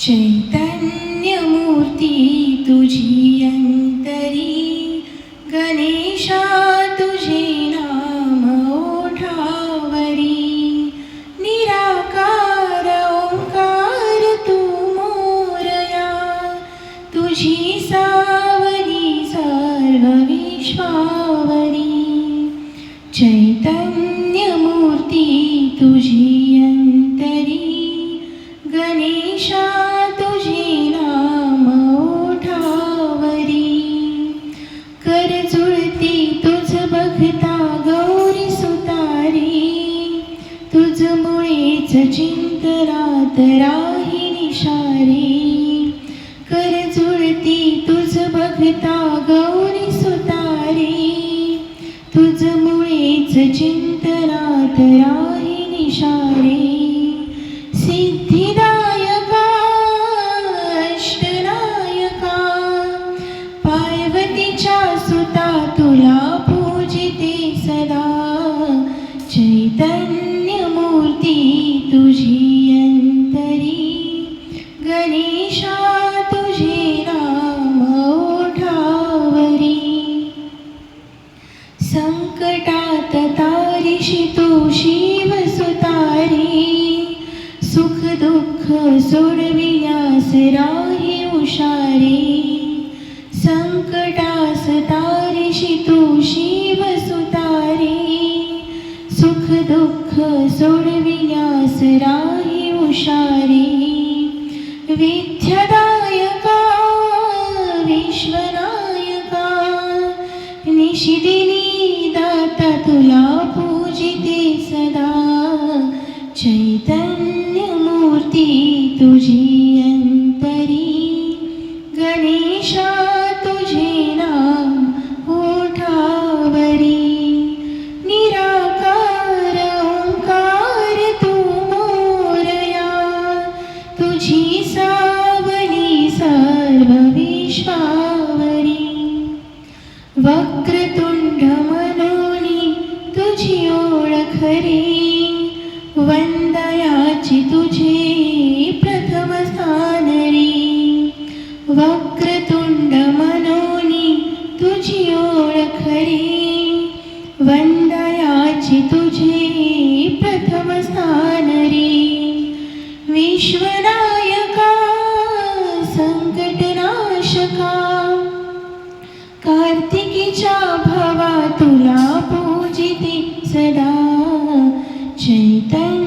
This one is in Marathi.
चैतन्यमूर्ती तुझी अंतरी गणेशा तुझे नाम ओठावरी। निराकार ओंकार तू मोरया। तुझी सावरी सर्व विश्वावरी चैतन्यमूर्ती तुझी राही निशारी कर जुळती तुझ बघता गौरी सुतारी. तुझ मुळेच चिंतरात राही निशारी. सिद्धिदायका अष्टनायका. पार्वतीच्या सुता तुला पूजिते सदा. चैतन्य सोडविल्यास राही उशारी संकटास तारिशी तू शिव सुतारी सुख दुःख सोडविल्यास राही उशारी विद्यादायका विश्वनायका निशिदिनी दाता तुला पूजिते सदा. चैतन्यमूर्ती तुझी गणेशा खरी वंदयाची तुझे प्रथम स्थान रे. विश्वनायका संकटनाशका कार्तिकीच्या भवा तुला पूजिते सदा. चैतन्य